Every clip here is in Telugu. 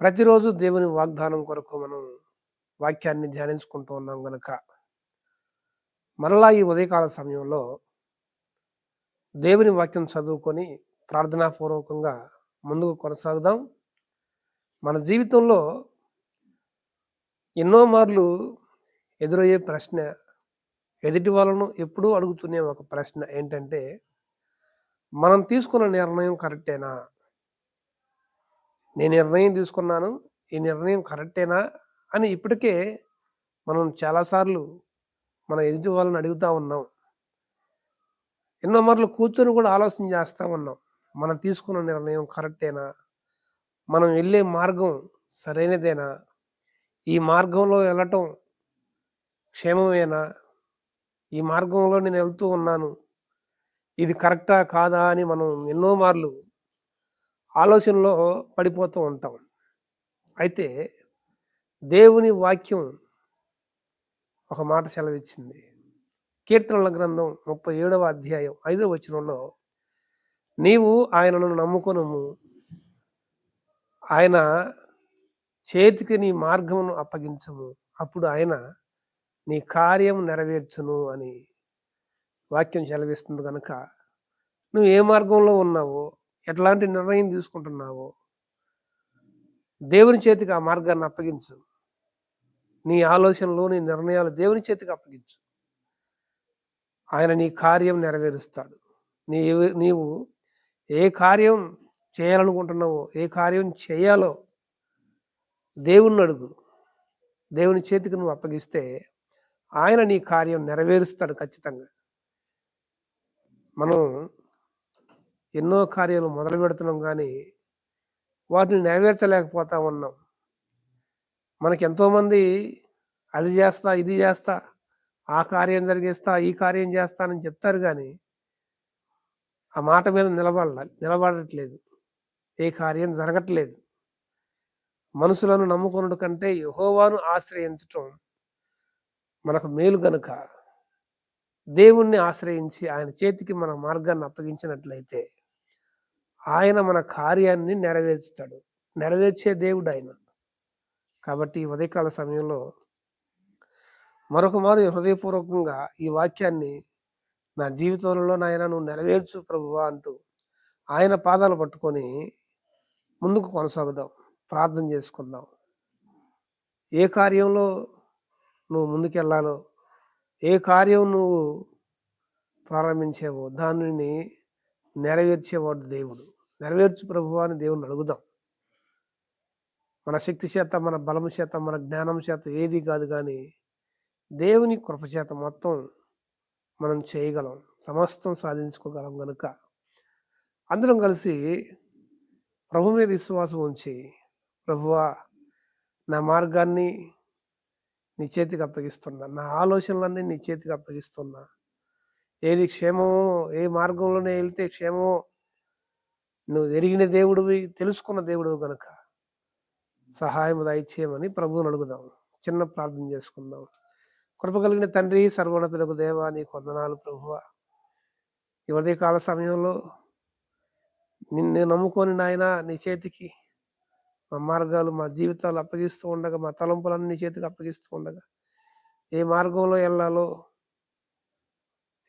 ప్రతిరోజు దేవుని వాగ్దానం కొరకు మనం వాక్యాన్ని ధ్యానించుకుంటూ ఉన్నాం గనక మరలా ఈ ఉదయకాల సమయంలో దేవుని వాక్యం చదువుకొని ప్రార్థనాపూర్వకంగా ముందుకు కొనసాగుదాం. మన జీవితంలో ఎన్నో మార్లు ఎదురయ్యే ప్రశ్న ఎదుటి వాళ్ళను ఎప్పుడూ అడుగుతునే ఒక ప్రశ్న ఏంటంటే మనం తీసుకున్న నిర్ణయం కరెక్టేనా? నేను నిర్ణయం తీసుకున్నాను ఈ నిర్ణయం కరెక్టేనా అని ఇప్పటికే మనం చాలాసార్లు మన ఎదుటి వాళ్ళని అడుగుతూ ఉన్నాం. ఎన్నో మార్లు కూర్చొని కూడా ఆలోచన చేస్తూ ఉన్నాం. మనం తీసుకున్న నిర్ణయం కరెక్టేనా? మనం వెళ్ళే మార్గం సరైనదేనా? ఈ మార్గంలో వెళ్ళటం క్షేమమేనా? ఈ మార్గంలో నేను వెళ్తూ ఉన్నాను. ఇది కరెక్టా కాదా అని మనం ఎన్నో మార్లు ఆలోచనలో పడిపోతూ ఉంటాం. అయితే దేవుని వాక్యం ఒక మాట సెలవిచ్చింది. కీర్తనల గ్రంథం ముప్పై ఏడవ అధ్యాయం ఐదవ వచనంలో నీవు ఆయనను నమ్ముకొనుము. ఆయన చేతికి నీ మార్గమును అప్పగించము. అప్పుడు ఆయన నీ కార్యం నెరవేర్చును అని వాక్యం సెలవిస్తుంది కనుక నువ్వు ఏ మార్గంలో ఉన్నావో ఎట్లాంటి నిర్ణయం తీసుకుంటున్నావో దేవుని చేతికి ఆ మార్గాన్ని అప్పగించు. నీ ఆలోచనలు నీ నిర్ణయాలు దేవుని చేతికి అప్పగించు. ఆయన నీ కార్యం నెరవేరుస్తాడు. నీ నీవు ఏ కార్యం చేయాలనుకుంటున్నావో ఏ కార్యం చేయాలో దేవుణ్ణి అడుగు. దేవుని చేతికి నువ్వు అప్పగిస్తే ఆయన నీ కార్యం నెరవేరుస్తాడు ఖచ్చితంగా. మనం ఎన్నో కార్యాలు మొదలు పెడుతున్నాం కానీ వాటిని నెరవేర్చలేకపోతా ఉన్నాం. మనకి ఎంతోమంది అది చేస్తా ఇది చేస్తా ఆ కార్యం జరిగిస్తా ఈ కార్యం చేస్తానని చెప్తారు కానీ ఆ మాట మీద నిలబడ నిలబడట్లేదు. ఏ కార్యం జరగట్లేదు. మనుషులను నమ్ముకున్నట్టు కంటే యహోవాను ఆశ్రయించటం మనకు మేలు గనుక దేవుణ్ణి ఆశ్రయించి ఆయన చేతికి మన మార్గాన్ని అప్పగించినట్లయితే ఆయన మన కార్యాన్ని నెరవేర్చుతాడు. నెరవేర్చే దేవుడు ఆయన. కాబట్టి ఈ ఉదయకాల సమయంలో మరొక మారు హృదయపూర్వకంగా ఈ వాక్యాన్ని నా జీవితంలో నాయన నువ్వు నెరవేర్చు ప్రభువా అంటూ ఆయన పాదాలు పట్టుకొని ముందుకు కొనసాగుదాం. ప్రార్థన చేసుకుందాం. ఏ కార్యంలో నువ్వు ముందుకెళ్ళాలో ఏ కార్యం నువ్వు ప్రారంభించేవో దానిని నెరవేర్చేవాడు దేవుడు. నెరవేర్చు ప్రభు అని దేవుని అడుగుదాం. మన శక్తి చేత మన బలము చేత మన జ్ఞానం చేత ఏది కాదు కానీ దేవుని కృప చేత మొత్తం మనం చేయగలం. సమస్తం సాధించుకోగలం కనుక అందరం కలిసి ప్రభు మీద విశ్వాసం ఉంచి ప్రభువా నా మార్గాన్ని నీ చేతికి అప్పగిస్తున్నా నా ఆలోచనలన్నీ నీ చేతికి అప్పగిస్తున్నా. ఏది క్షేమమో ఏ మార్గంలోనే వెళ్తే క్షేమమో నువ్వు ఎరిగిన దేవుడివి తెలుసుకున్న దేవుడు కనుక సహాయం దయచేయమని ప్రభువుని అడుగుదాం. చిన్న ప్రార్థన చేసుకుందాం. కృప కలిగిన తండ్రి సర్వోన్నతులకు దేవా నీ కొందనాలు ప్రభువ. ఈ ఉదయకాల సమయంలో నిన్ను నమ్ముకొని నాయన నీ చేతికి మా మార్గాలు మా జీవితాలు అప్పగిస్తూ ఉండగా మా తలంపులన్నీ నీ చేతికి అప్పగిస్తూ ఉండగా ఏ మార్గంలో వెళ్ళాలో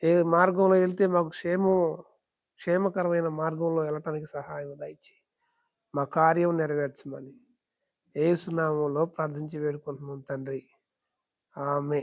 ఏ మార్గంలో వెళ్తే మాకు క్షేమం క్షేమకరమైన మార్గంలో వెళ్ళటానికి సహాయం దయచి మా కార్యం నెరవేర్చమని ఏ సునామంలో ప్రార్థించి వేడుకుంటున్నాం తండ్రి. ఆమె